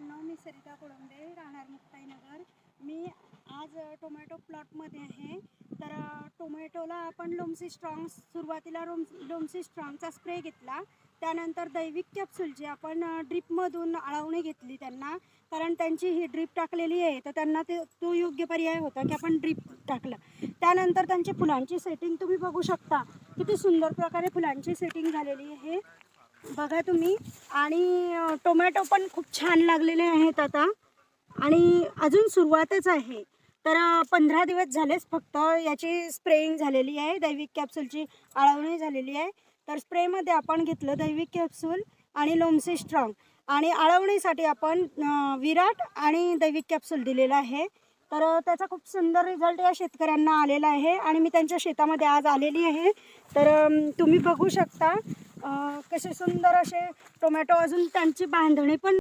मित्रांनो मी सरिता कोळंबे राहणार मुक्ताईनगर. मी आज टोमॅटो प्लॉटमध्ये आहे. तर टोमॅटोला आपण लोमसी स्ट्रॉंग सुरुवातीला रोम लोमसी स्ट्रॉंगचा स्प्रे घेतला. त्यानंतर दैविक कॅप्सूल जी आपण ड्रीपमधून ड्रिपमधून आळवणी घेतली त्यांना. कारण त्यांची ही ड्रीप टाकलेली आहे तर त्यांना ते तो योग्य पर्याय होता की आपण ड्रीप टाकलं. त्यानंतर त्यांची फुलांची सेटिंग तुम्ही बघू शकता. किती सुंदर प्रकारे फुलांची सेटिंग झालेली आहे. बघा तुम्ही. आणि टोमॅटो पण खूप छान लागलेले आहेत आता. आणि अजून सुरुवातच आहे. तर पंधरा दिवस झालेच फक्त याची स्प्रेइंग झालेली आहे. दैविक कॅप्सूलची आळवणी झालेली आहे. तर स्प्रेमध्ये आपण घेतलं दैविक कॅप्सूल आणि लोमसी स्ट्रॉंग. आणि आळवणीसाठी आपण विराट आणि दैविक कॅप्सूल दिलेलं आहे. तर त्याचा खूप सुंदर रिझल्ट या शेतकऱ्यांना आलेला आहे. आणि मी त्यांच्या शेतामध्ये आज आलेली आहे. तर तुम्ही बघू शकता. कसे सुंदर असे टोमॅटो अजून त्यांची बांधणी पण